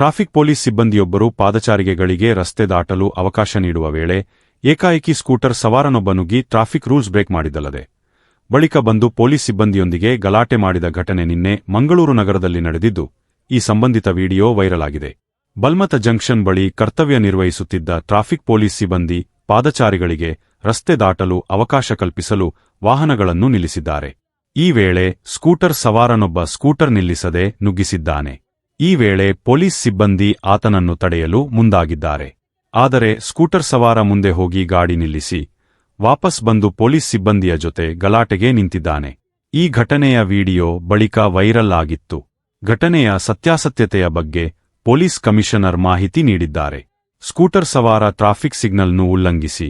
Traffic police ಸಿಬ್ಬಂದಿಯೊಬ್ಬರು ಪಾದಚಾರಿಗೆಗಳಿಗೆ ರಸ್ತೆ ದಾಟಲು ಅವಕಾಶ ನೀಡುವ ವೇಳೆ ಏಕಾಏಕಿ ಸ್ಕೂಟರ್ ಸವಾರನೊಬ್ಬ ನುಗ್ಗಿ ಟ್ರಾಫಿಕ್ ರೂಲ್ಸ್ ಬ್ರೇಕ್ ಮಾಡಿದಲ್ಲದೆ ಬಳಿಕ ಬಂದು ಪೊಲೀಸ್ ಸಿಬ್ಬಂದಿಯೊಂದಿಗೆ ಗಲಾಟೆ ಮಾಡಿದ ಘಟನೆ ನಿನ್ನೆ ಮಂಗಳೂರು ನಗರದಲ್ಲಿ ನಡೆದಿದ್ದು, ಈ ಸಂಬಂಧಿತ ವಿಡಿಯೋ ವೈರಲ್ ಆಗಿದೆ ಬಲ್ಮತ ಜಂಕ್ಷನ್ ಬಳಿ ಕರ್ತವ್ಯ ನಿರ್ವಹಿಸುತ್ತಿದ್ದ ಟ್ರಾಫಿಕ್ ಪೊಲೀಸ್ ಸಿಬ್ಬಂದಿ ಪಾದಚಾರಿಗಳಿಗೆ ರಸ್ತೆ ದಾಟಲು ಅವಕಾಶ ಕಲ್ಪಿಸಲು ವಾಹನಗಳನ್ನು ನಿಲ್ಲಿಸಿದ್ದಾರೆ. ಈ ವೇಳೆ ಸ್ಕೂಟರ್ ಸವಾರನೊಬ್ಬ ಸ್ಕೂಟರ್ ನಿಲ್ಲಿಸದೆ ನುಗ್ಗಿಸಿದ್ದಾನೆ. ಈ ವೇಳೆ ಪೊಲೀಸ್ ಸಿಬ್ಬಂದಿ ಆತನನ್ನು ತಡೆಯಲು ಮುಂದಾಗಿದ್ದಾರೆ. ಆದರೆ ಸ್ಕೂಟರ್ ಸವಾರ ಮುಂದೆ ಹೋಗಿ ಗಾಡಿ ನಿಲ್ಲಿಸಿ, ವಾಪಸ್ ಬಂದು ಪೊಲೀಸ್ ಸಿಬ್ಬಂದಿಯ ಜೊತೆ ಗಲಾಟೆಗೆ ನಿಂತಿದ್ದಾನೆ. ಈ ಘಟನೆಯ ವಿಡಿಯೋ ಬಳಿಕ ವೈರಲ್ ಆಗಿತ್ತು. ಘಟನೆಯ ಸತ್ಯಾಸತ್ಯತೆಯ ಬಗ್ಗೆ ಪೊಲೀಸ್ ಕಮಿಷನರ್ ಮಾಹಿತಿ ನೀಡಿದ್ದಾರೆ. ಸ್ಕೂಟರ್ ಸವಾರ ಟ್ರಾಫಿಕ್ ಸಿಗ್ನಲ್ನು ಉಲ್ಲಂಘಿಸಿ,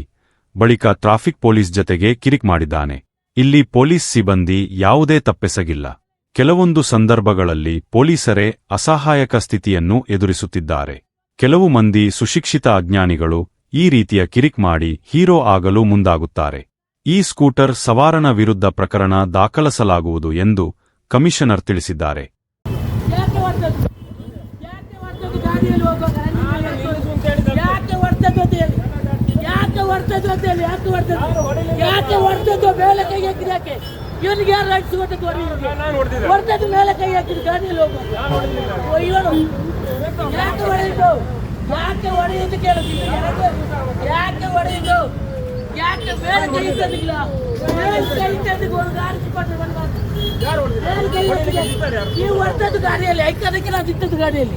ಬಳಿಕ ಟ್ರಾಫಿಕ್ ಪೊಲೀಸ್ ಜತೆಗೆ ಕಿರಿಕ್ ಮಾಡಿದ್ದಾನೆ. ಇಲ್ಲಿ ಪೊಲೀಸ್ ಸಿಬ್ಬಂದಿ ಯಾವುದೇ ತಪ್ಪೆಸಗಿಲ್ಲ. ಕೆಲವೊಂದು ಸಂದರ್ಭಗಳಲ್ಲಿ ಪೊಲೀಸರೇ ಅಸಹಾಯಕ ಸ್ಥಿತಿಯನ್ನು ಎದುರಿಸುತ್ತಿದ್ದಾರೆ. ಕೆಲವು ಮಂದಿ ಸುಶಿಕ್ಷಿತ ಅಜ್ಞಾನಿಗಳು ಈ ರೀತಿಯ ಕಿರಿಕ್ ಮಾಡಿ ಹೀರೋ ಆಗಲು ಮುಂದಾಗುತ್ತಾರೆ. ಈ ಸ್ಕೂಟರ್ ಸವಾರನ ವಿರುದ್ಧ ಪ್ರಕರಣ ದಾಖಲಿಸಲಾಗುವುದು ಎಂದು ಕಮಿಷನರ್ ತಿಳಿಸಿದ್ದಾರೆ. ಯಾಕೆ ಇವನಿಗೆ ಯಾರು ರೈಟ್ಸ್ ಕೊಟ್ಟದ್ದು ಹೊಡೆಯುವುದು ಹೊರ್ತದ್ದು ಮೇಲೆ ಕೈ ಹಾಕಿದ್ರು ಗಾಡಿಯಲ್ಲಿ ಯಾಕೆ ಹೊಡೆಯಿತು ಯಾಕೆ ಹೊಡೆಯುವುದು ಕೇಳುದು ಯಾಕೆ ಹೊಡೆಯುದು ಯಾಕೆ ಮೇಲೆ ಕೈ ಇದ್ದದಿಲ್ಲ ಮೇಲೆ ಕೈ ಒಂದು ಗಾಡಿ. ನೀವು ಗಾಡಿಯಲ್ಲಿ. ಐಕದಕ್ಕೆ ನಾನು ಇದ್ದದ್ದು ಗಾಡಿಯಲ್ಲಿ.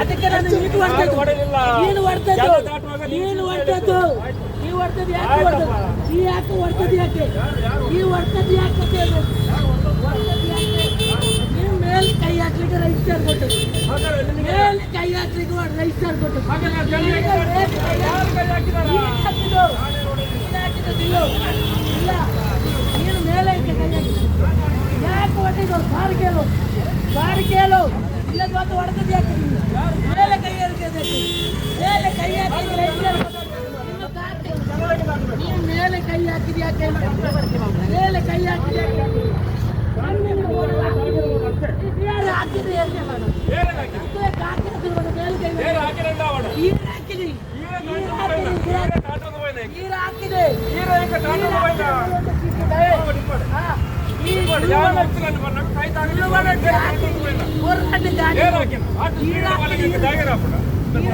ಅದಕ್ಕೆ ನಾನು ನೀನು ಹೊಡೆದದ್ದು. ನೀನು ಹೊಡೆದದ್ದು. ನೀನು ಹೊರ್ತದ್ದು ಹೊರ್ತದ್ದು ಯಾಕೆ ವರ್ತದಿ ನೀ ಯಾಕೆ ಹೊರ್ತದ್ದು ಯಾಕೆ ನೀವು ಹೊರ್ತದ್ದು ಯಾಕೆ? ನೀವು ಮೇಲೆ ಕೈ ಹಾಕ್ಲಿಕ್ಕೆ ರಜಿಸ್ಟರ್ ಕೊಟ್ಟದ್ದು ಮೇಲೆ ಕೈ ಹಾಕ್ಲಿಕ್ಕೆ ರಜಿಸ್ಟರ್ ಕೊಟ್ಟದ್ದು. ಇಲ್ಲ. ನೀನು ಮೇಲೆ ಕೈ ಹಾಕಿದ್ದು. ಯಾಕೆ ಹೊಟ್ಟಿದ್ರು ಸಾರು ಕೇಳು ಸಾರು ಕೇಳು ಇಲ್ಲದ ಮಾತು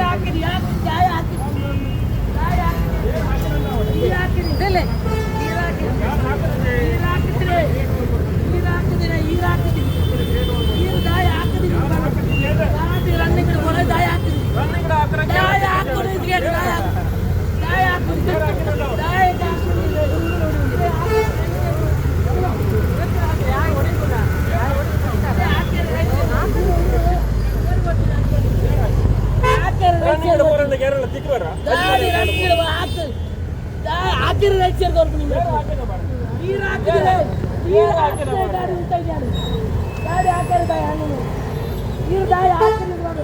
ಹಾಕಿದಿ ಯಾಕೆ ಗಾಯ ಹಾಕಿದಿ ಗಾಯ ಹಾಕಿದಿ ಗಾಡಿ ರನ್ನಿಂಗ್ ಹಾಕು ದಾಯ ಹಾಕಿದ್ರೆ ರೈಟ್ ಸೇರ್ದವ್ರು ನಿಮ್ಗೆ ನೀರು ಹಾಕಿದ್ರೆ ನೀರು ಹಾಕಿದ್ರೆ ಗಾಡಿ ಉಂಟ ಇದ್ದಾರೆ ಗಾಡಿ ಹಾಕಿದ್ರೆ ದಾಯ ಹಣ್ಣು ನೀರು ದಾಯ ಹಾಕಿದ್ರೆ ನೋಡು.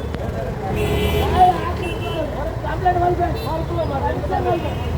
ದಾಯ ಹಾಕಿದ್ರೆ ಕಂಪ್ಲೇಂಟ್ ಮಾಡ್ಬೇಕು ಮಾಡ್ಬೇಕು. ಹಾಕ್ತಿ, ಹಂಗೆ ನೋಡು, ಹಾಕ್ತಿ.